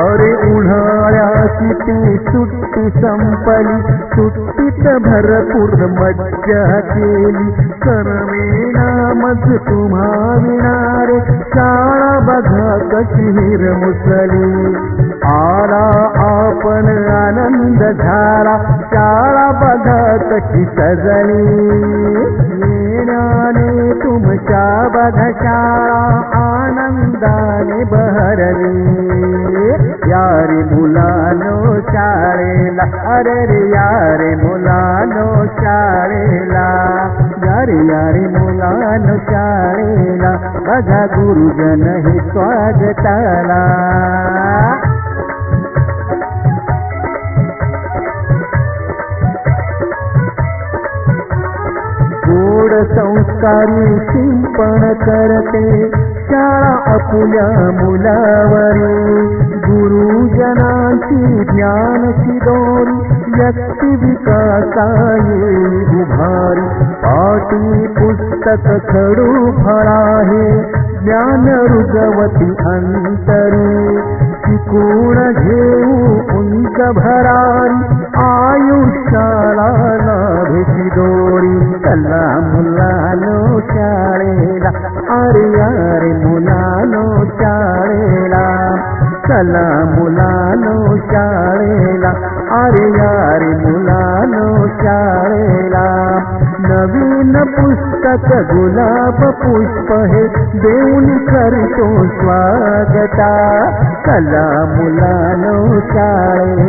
अरे उन्हाळ्याची ती सुट्टी संपली. सुट्टीत भरपूर मज्जा केली. करमेना मज तुम्हा विणारे. शाळा बघा कशी हिरमुसली. आला आपण आनंद झाला. शाळा बघा कशी सजली. येण्याने तुमच्या बघ शाळा आनंदाने बहरली. यारे मुलानो शाळेला. अरे रे यारे मुलानो शाळेला. यारे यारे मुलानो शाळेला. बघा गुरुजन हे स्वागताला. गोड संस्कारी शिंपण करते. शाळा आपुल्या मुलावरी. गुरुजनांची ज्ञानची दोन व्यक्ती विकासाये उभारी पाटी पुस्तक खडू फळाहे ज्ञान रुजवती अंतरी शिकून घेऊ उंच भरारी आयुष्याला लाभेची दोरी चला मुलानो शाळेला अरे अरे मुलानो शाळेला चला मुला शाळेला अरे यारे मुलानो शाळेला. नवीन पुस्तक गुलाब पुष्प हे देऊन करतो स्वागता. कला मुलानो शाळेला.